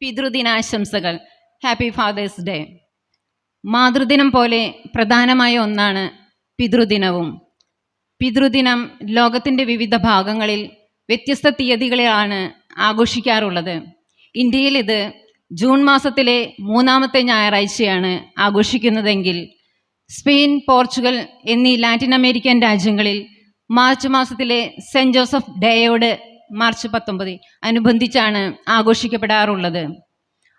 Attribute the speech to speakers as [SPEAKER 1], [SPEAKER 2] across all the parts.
[SPEAKER 1] പിതൃദിനാശംസകൾ. Happy father's day മാതൃദിനം പോലെ പ്രധാനമായ ഒന്നാണ് പിതൃദിനവും. പിതൃദിനം ലോകത്തിന്റെ വിവിധ ഭാഗങ്ങളിൽ വ്യത്യസ്ത തീയതികളിലാണ് ആഘോഷിക്കാറുള്ളത്. ഇന്ത്യയിൽ ഇത് ജൂൺ മാസത്തിലെ മൂന്നാമത്തെ ഞായറാഴ്ചയാണ് ആഘോഷിക്കുന്നതെങ്കിൽ സ്പെയിൻ പോർച്ചുഗൽ എന്നീ ലാറ്റിൻ അമേരിക്കൻ രാജ്യങ്ങളിൽ മാർച്ച് മാസത്തിലെ സെന്റ് ജോസഫ് ഡേയോട് മാർച്ച് പത്തൊമ്പത് അനുബന്ധിച്ചാണ് ആഘോഷിക്കപ്പെടാറുള്ളത്.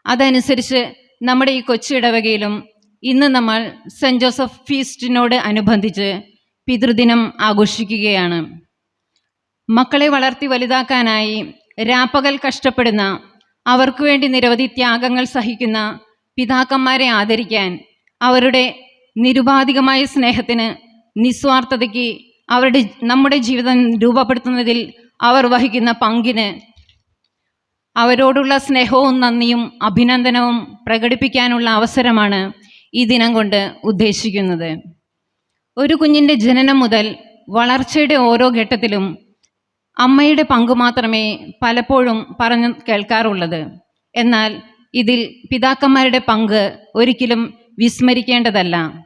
[SPEAKER 1] അതനുസരിച്ച് നമ്മുടെ ഈ കൊച്ചു ഇടവകയിലും ഇന്ന് നമ്മൾ സെന്റ് ജോസഫ് ഫീസ്റ്റിനോട് അനുബന്ധിച്ച് പിതൃദിനം ആഘോഷിക്കുകയാണ്. മക്കളെ വളർത്തി വലുതാക്കാനായി രാപ്പകൽ കഷ്ടപ്പെടുന്ന അവർക്ക് വേണ്ടി നിരവധി ത്യാഗങ്ങൾ സഹിക്കുന്ന പിതാക്കന്മാരെ ആദരിക്കാൻ അവരുടെ നിരുപാധികമായ സ്നേഹത്തിന് നിസ്വാർത്ഥതയ്ക്ക് അവരുടെ നമ്മുടെ ജീവിതം രൂപപ്പെടുത്തുന്നതിൽ അവർ വഹിക്കുന്ന പങ്കിന് അവരോടുള്ള സ്നേഹവും നന്ദിയും അഭിനന്ദനവും പ്രകടിപ്പിക്കാനുള്ള അവസരമാണ് ഈ ദിനം കൊണ്ട് ഉദ്ദേശിക്കുന്നത്. ഒരു കുഞ്ഞിന്റെ ജനനം മുതൽ വളർച്ചയുടെ ഓരോ ഘട്ടത്തിലും അമ്മയുടെ പങ്ക് മാത്രമേ പലപ്പോഴും പറഞ്ഞു കേൾക്കാറുള്ളത്. എന്നാൽ ഇതിൽ പിതാക്കന്മാരുടെ പങ്ക് ഒരിക്കലും വിസ്മരിക്കേണ്ടതല്ല.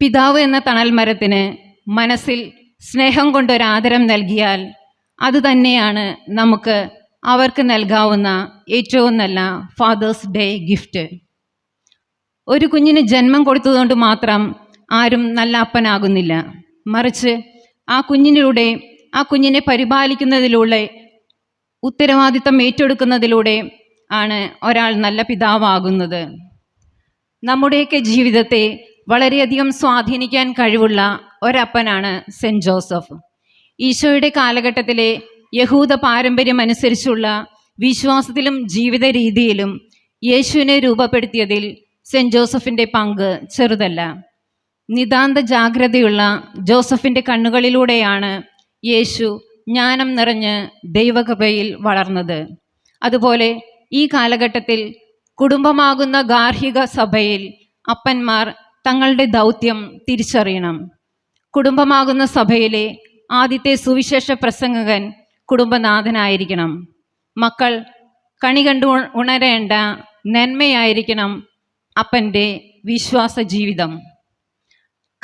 [SPEAKER 1] പിതാവ് എന്ന തണൽ മരത്തിന് മനസ്സിൽ സ്നേഹം കൊണ്ടൊരാദരം നൽകിയാൽ അത് തന്നെയാണ് നമുക്ക് അവർക്ക് നൽകാവുന്ന ഏറ്റവും നല്ല ഫാദേഴ്സ് ഡേ ഗിഫ്റ്റ് ഒരു കുഞ്ഞിന് ജന്മം കൊടുത്തതുകൊണ്ട് മാത്രം ആരും നല്ല അപ്പനാകുന്നില്ല. മറിച്ച് ആ കുഞ്ഞിനിലൂടെ ആ കുഞ്ഞിനെ പരിപാലിക്കുന്നതിലൂടെ ഉത്തരവാദിത്തം ഏറ്റെടുക്കുന്നതിലൂടെ ആണ് ഒരാൾ നല്ല പിതാവാകുന്നത്. നമ്മുടെയൊക്കെ ജീവിതത്തെ വളരെയധികം സ്വാധീനിക്കാൻ കഴിവുള്ള ഒരപ്പനാണ് സെന്റ് ജോസഫ്. ഈശോയുടെ കാലഘട്ടത്തിലെ യഹൂദ പാരമ്പര്യം അനുസരിച്ചുള്ള വിശ്വാസത്തിലും ജീവിത രീതിയിലും യേശുവിനെ രൂപപ്പെടുത്തിയതിൽ സെന്റ് ജോസഫിന്റെ പങ്ക് ചെറുതല്ല. നിതാന്ത ജാഗ്രതയുള്ള ജോസഫിന്റെ കണ്ണുകളിലൂടെയാണ് യേശു ജ്ഞാനം നിറഞ്ഞ് ദൈവകൃപയിൽ വളർന്നത്. അതുപോലെ ഈ കാലഘട്ടത്തിൽ കുടുംബമാകുന്ന ഗാർഹിക സഭയിൽ അപ്പന്മാർ തങ്ങളുടെ ദൗത്യം തിരിച്ചറിയണം. കുടുംബമാകുന്ന സഭയിലെ ആദ്യത്തെ സുവിശേഷ പ്രസംഗകൻ കുടുംബനാഥനായിരിക്കണം. മക്കൾ കണി കണ്ടു ഉണരേണ്ട നന്മയായിരിക്കണം അപ്പന്റെ വിശ്വാസ ജീവിതം.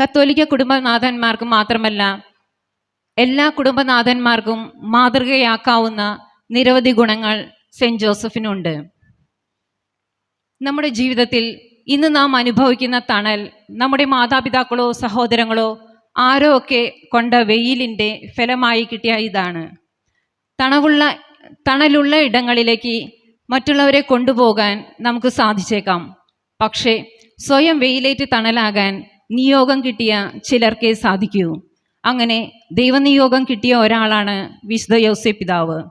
[SPEAKER 1] കത്തോലിക്ക കുടുംബനാഥന്മാർക്ക് മാത്രമല്ല എല്ലാ കുടുംബനാഥന്മാർക്കും മാതൃകയാക്കാവുന്ന നിരവധി ഗുണങ്ങൾ സെന്റ് ജോസഫിനുണ്ട്. നമ്മുടെ ജീവിതത്തിൽ ഇന്ന് നാം അനുഭവിക്കുന്ന തണൽ നമ്മുടെ മാതാപിതാക്കളോ സഹോദരങ്ങളോ ആരോ ഒക്കെ കൊണ്ട വെയിലിന്റെ ഫലമായി കിട്ടിയ ഇതാണ്. തണവുള്ള തണലുള്ള ഇടങ്ങളിലേക്ക് മറ്റുള്ളവരെ കൊണ്ടുപോകാൻ നമുക്ക് സാധിച്ചേക്കാം. പക്ഷേ സ്വയം വെയിലേറ്റ് തണലാകാൻ നിയോഗം കിട്ടിയ ചിലർക്കേ സാധിക്കൂ. അങ്ങനെ ദൈവനിയോഗം കിട്ടിയ ഒരാളാണ് വിശുദ്ധ യൗസേ പിതാവ്.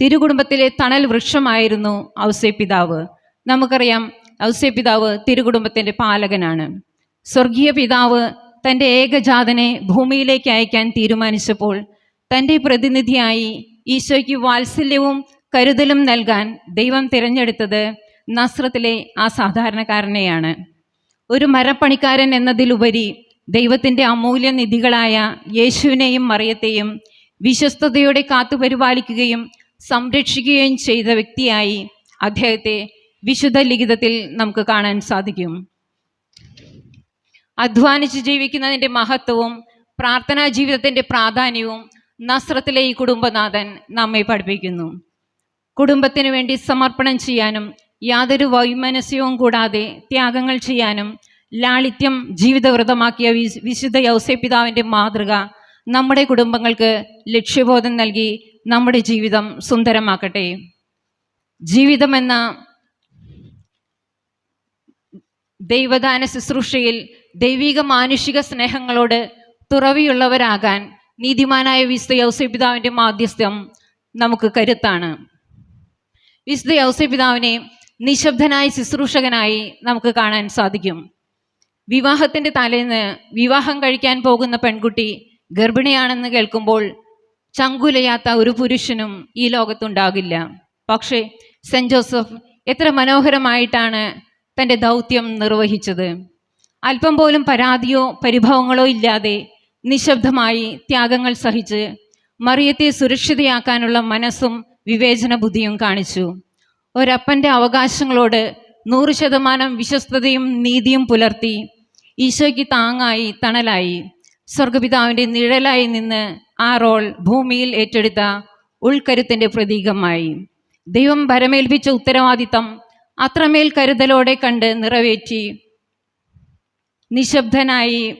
[SPEAKER 1] തിരുകുടുംബത്തിലെ തണൽ വൃക്ഷമായിരുന്നു ഔസേ പിതാവ്. നമുക്കറിയാം ഔസേ പിതാവ് തിരുകുടുംബത്തിന്റെ പാലകനാണ്. സ്വർഗീയ പിതാവ് തന്റെ ഏകജാതനെ ഭൂമിയിലേക്ക് അയക്കാൻ തീരുമാനിച്ചപ്പോൾ തന്റെ പ്രതിനിധിയായി ഈശോയ്ക്ക് വാത്സല്യവും കരുതലും നൽകാൻ ദൈവം തിരഞ്ഞെടുത്തത് നസ്രത്തിലെ ആ സാധാരണക്കാരനെയാണ്. ഒരു മരപ്പണിക്കാരൻ എന്നതിലുപരി ദൈവത്തിന്റെ അമൂല്യ നിധികളായ യേശുവിനെയും മറിയത്തെയും വിശ്വസ്തയോടെ കാത്തുപരിപാലിക്കുകയും സംരക്ഷിക്കുകയും ചെയ്ത വ്യക്തിയായി അദ്ദേഹത്തെ വിശുദ്ധ ലിഖിതത്തിൽ നമുക്ക് കാണാൻ സാധിക്കും. അധ്വാനിച്ച് ജീവിക്കുന്നതിന്റെ മഹത്വവും പ്രാർത്ഥനാ ജീവിതത്തിന്റെ പ്രാധാന്യവും നസ്രത്തിലെ ഈ കുടുംബനാഥൻ നമ്മെ പഠിപ്പിക്കുന്നു. കുടുംബത്തിനു വേണ്ടി സമർപ്പണം ചെയ്യാനും യാതൊരു വൈമനസ്യവും കൂടാതെ ത്യാഗങ്ങൾ ചെയ്യാനും ലാളിത്യം ജീവിതവ്രതമാക്കിയ വിശുദ്ധ യൗസേ പിതാവിന്റെ മാതൃക നമ്മുടെ കുടുംബങ്ങൾക്ക് ലക്ഷ്യബോധം നൽകി നമ്മുടെ ജീവിതം സുന്ദരമാക്കട്ടെ. ജീവിതമെന്ന ദൈവദാന ശുശ്രൂഷയിൽ ദൈവിക മാനുഷിക സ്നേഹങ്ങളോട് തുറവിയുള്ളവരാകാൻ നീതിമാനായ വിശുദ്ധ യൗസപിതാവിന്റെ മാധ്യസ്ഥം നമുക്ക് കരുത്താണ്. വിശുദ്ധ യൗസപിതാവിനെ നിശബ്ദനായ ശുശ്രൂഷകനായി നമുക്ക് കാണാൻ സാധിക്കും. വിവാഹത്തിന്റെ തലേന്ന് വിവാഹം കഴിക്കാൻ പോകുന്ന പെൺകുട്ടി ഗർഭിണിയാണെന്ന് കേൾക്കുമ്പോൾ ചങ്കുലയാത്ത ഒരു പുരുഷനും ഈ ലോകത്തുണ്ടാകില്ല. പക്ഷേ സെന്റ് ജോസഫ് എത്ര മനോഹരമായിട്ടാണ് തന്റെ ദൗത്യം നിർവഹിച്ചത്. അല്പം പോലും പരാതിയോ പരിഭവങ്ങളോ ഇല്ലാതെ നിശബ്ദമായി ത്യാഗങ്ങൾ സഹിച്ച് മറിയത്തെ സുരക്ഷിതയാക്കാനുള്ള മനസ്സും വിവേചന ബുദ്ധിയും കാണിച്ചു. ഒരപ്പന്റെ അവകാശങ്ങളോട് നൂറ് ശതമാനം വിശ്വസ്തതയും നീതിയും പുലർത്തി ഈശോയ്ക്ക് താങ്ങായി തണലായി. സ്വർഗപിതാവിന്റെ നിഴലായി നിന്ന് ആ റോൾ ഭൂമിയിൽ ഏറ്റെടുത്ത ഉൾക്കരുത്തിന്റെ പ്രതീകമായി. ദൈവം ഭരമേൽപ്പിച്ച ഉത്തരവാദിത്തം അത്രമേൽ കരുതലോടെ കണ്ട് നിറവേറ്റി നിശബ്ദനായി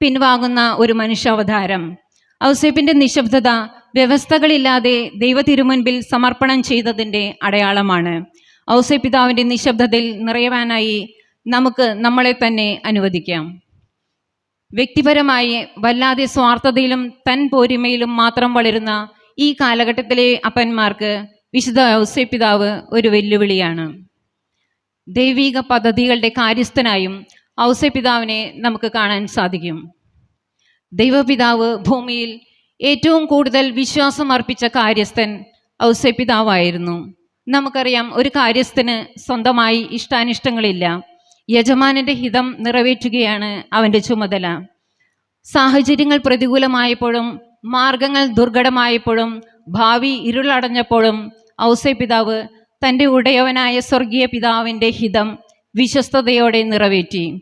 [SPEAKER 1] പിൻവാങ്ങുന്ന ഒരു മനുഷ്യാവതാരം. ഔസേപ്പിന്റെ നിശബ്ദത വ്യവസ്ഥകളില്ലാതെ ദൈവ തിരുമുൻപിൽ സമർപ്പണം ചെയ്തതിന്റെ അടയാളമാണ്. ഔസേ പിതാവിന്റെ നിശബ്ദതയിൽ നിറയുവാനായി നമുക്ക് നമ്മളെ തന്നെ അനുവദിക്കാം. വ്യക്തിപരമായി വല്ലാതെ സ്വാർത്ഥതയിലും തൻ പോരിമയിലും മാത്രം വളരുന്ന ഈ കാലഘട്ടത്തിലെ അപ്പന്മാർക്ക് വിശുദ്ധ ഔസേ പിതാവ് ഒരു വെല്ലുവിളിയാണ്. ദൈവിക പദ്ധതികളുടെ കാര്യസ്ഥനായും ഔസേ പിതാവിനെ നമുക്ക് കാണാൻ സാധിക്കും. ദൈവപിതാവ് ഭൂമിയിൽ ഏറ്റവും കൂടുതൽ വിശ്വാസം അർപ്പിച്ച കാര്യസ്ഥൻ ഔസെ പിതാവായിരുന്നു നമുക്കറിയാം ഒരു കാര്യസ്ഥന് സ്വന്തമായി ഇഷ്ടാനിഷ്ടങ്ങളില്ല. യജമാനന്റെ ഹിതം നിറവേറ്റുകയാണ് അവന്റെ ചുമതല. സാഹചര്യങ്ങൾ പ്രതികൂലമായപ്പോഴും മാർഗങ്ങൾ ദുർഘടമായപ്പോഴും ഭാവി ഇരുളടഞ്ഞപ്പോഴും ഔസെ പിതാവ് തന്റെ ഉടയവനായ സ്വർഗീയ പിതാവിന്റെ ഹിതം വിശ്വസ്തയോടെ നിറവേറ്റി.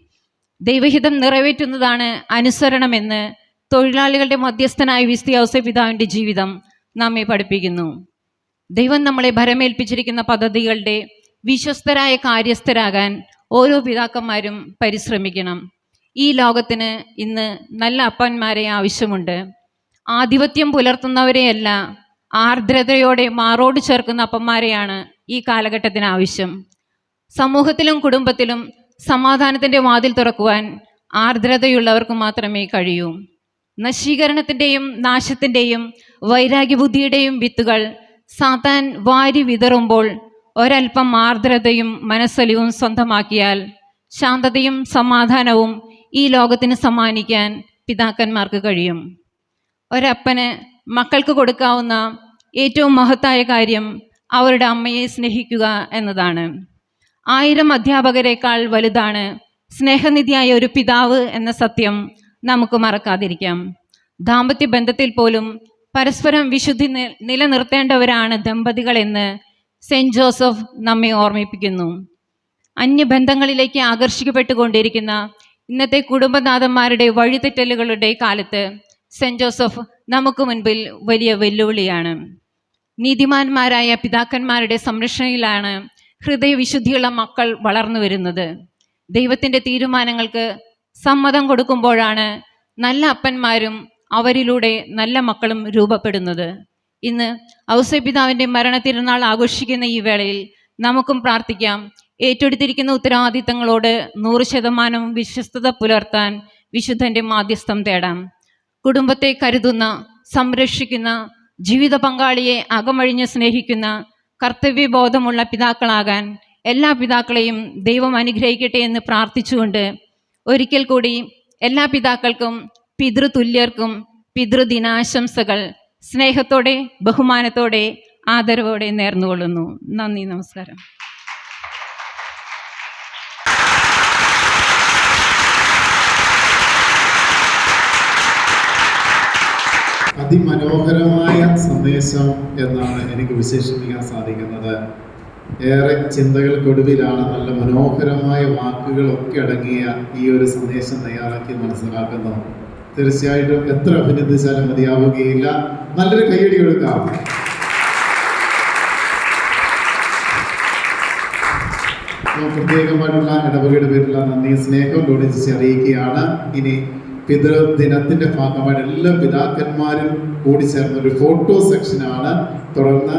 [SPEAKER 1] ദൈവഹിതം നിറവേറ്റുന്നതാണ് അനുസരണമെന്ന് തൊഴിലാളികളുടെ മധ്യസ്ഥനായ വിസ്തി ഔസ പിതാവിന്റെ ജീവിതം നമ്മെ പഠിപ്പിക്കുന്നു. ദൈവം നമ്മളെ ഭരമേൽപ്പിച്ചിരിക്കുന്ന പദ്ധതികളുടെ വിശ്വസ്തരായ കാര്യസ്ഥരാകാൻ ഓരോ പിതാക്കന്മാരും പരിശ്രമിക്കണം. ഈ ലോകത്തിന് ഇന്ന് നല്ല അപ്പന്മാരെ ആവശ്യമുണ്ട്. ആധിപത്യം പുലർത്തുന്നവരെയല്ല ആർദ്രതയോടെ മാറോട് ചേർക്കുന്ന അപ്പന്മാരെയാണ് ഈ കാലഘട്ടത്തിന് ആവശ്യം. സമൂഹത്തിലും കുടുംബത്തിലും സമാധാനത്തിന്റെ വാതിൽ തുറക്കുവാൻ ആർദ്രതയുള്ളവർക്ക് മാത്രമേ കഴിയൂ. നശീകരണത്തിന്റെയും നാശത്തിന്റെയും വൈരാഗ്യബുദ്ധിയുടെയും വിത്തുകൾ സാത്താൻ വാരി വിതറുമ്പോൾ ഒരൽപ്പം ആർദ്രതയും മനസ്സലിവും സ്വന്തമാക്കിയാൽ ശാന്തതയും സമാധാനവും ഈ ലോകത്തിന് സമ്മാനിക്കാൻ പിതാക്കന്മാർക്ക് കഴിയും. ഒരപ്പന് മക്കൾക്ക് കൊടുക്കാവുന്ന ഏറ്റവും മഹത്തായ കാര്യം അവരുടെ അമ്മയെ സ്നേഹിക്കുക എന്നതാണ്. ആയിരം അധ്യാപകരെക്കാൾ വലുതാണ് സ്നേഹനിധിയായ ഒരു പിതാവ് എന്ന സത്യം നമുക്ക് മറക്കാതിരിക്കാം. ദാമ്പത്യ ബന്ധത്തിൽ പോലും പരസ്പരം വിശുദ്ധി നിലനിർത്തേണ്ടവരാണ് ദമ്പതികൾ എന്ന് ജോസഫ് നമ്മെ ഓർമ്മിപ്പിക്കുന്നു. അന്യബന്ധങ്ങളിലേക്ക് ആകർഷിക്കപ്പെട്ടുകൊണ്ടിരിക്കുന്ന ഇന്നത്തെ കുടുംബനാഥന്മാരുടെ വഴിതെറ്റലുകളുടെ കാലത്ത് സെന്റ് ജോസഫ് നമുക്ക് മുൻപിൽ വലിയ വെല്ലുവിളിയാണ്. നീതിമാന്മാരായ പിതാക്കന്മാരുടെ സംരക്ഷണയിലാണ് ഹൃദയവിശുദ്ധിയുള്ള മക്കൾ വളർന്നു വരുന്നത്. ദൈവത്തിന്റെ തീരുമാനങ്ങൾക്ക് സമ്മതം കൊടുക്കുമ്പോഴാണ് നല്ല അപ്പന്മാരും അവരിലൂടെ നല്ല മക്കളും രൂപപ്പെടുന്നത്. ഇന്ന് ഔസപിതാവിന്റെ മരണത്തിരുന്നാൾ ആഘോഷിക്കുന്ന ഈ വേളയിൽ നമുക്കും പ്രാർത്ഥിക്കാം. ഏറ്റെടുത്തിരിക്കുന്ന ഉത്തരവാദിത്തങ്ങളോട് നൂറ് ശതമാനം വിശ്വസ്തത പുലർത്താൻ വിശുദ്ധന്റെ മാധ്യസ്ഥം തേടാം. കുടുംബത്തെ കരുതുന്ന സംരക്ഷിക്കുന്ന ജീവിത പങ്കാളിയെ അകമഴിഞ്ഞ് സ്നേഹിക്കുന്ന കർത്തവ്യബോധമുള്ള പിതാക്കളാകാൻ എല്ലാ പിതാക്കളെയും ദൈവം അനുഗ്രഹിക്കട്ടെ എന്ന് പ്രാർത്ഥിച്ചുകൊണ്ട് ഒരിക്കൽ കൂടി എല്ലാ പിതാക്കൾക്കും പിതൃതുല്യർക്കും പിതൃദിനാശംസകൾ സ്നേഹത്തോടെ ബഹുമാനത്തോടെ ആദരവോടെ നേർന്നുകൊള്ളുന്നു. നന്ദി നമസ്കാരം.
[SPEAKER 2] അതിമനോഹരമായ സന്ദേശം എന്നാണ് എനിക്ക് വിശേഷിപ്പിക്കാൻ സാധിക്കുന്നത്. ഏറെ ചിന്തകൾക്കൊടുവിലാണ് നല്ല മനോഹരമായ വാക്കുകളൊക്കെ അടങ്ങിയ ഈ ഒരു സന്ദേശം തയ്യാറാക്കി മനസ്സിലാക്കുന്നു തീർച്ചയായിട്ടും എത്ര അഭിനന്ദിച്ചാലും മതിയാവുകയില്ല. നല്ലൊരു കൈയടി കൊടുക്കാം. പ്രത്യേകമായിട്ടുള്ള ഇടവകയുടെ പേരിലുള്ള നന്ദി സ്നേഹം ലോഡിച്ച് അറിയിക്കുകയാണ്. ഇനി പിതൃദിനത്തിന്റെ ഭാഗമായിട്ട് എല്ലാ പിതാക്കന്മാരും കൂടി ചേർന്ന ഒരു ഫോട്ടോ സെക്ഷനാണ് തുടർന്ന്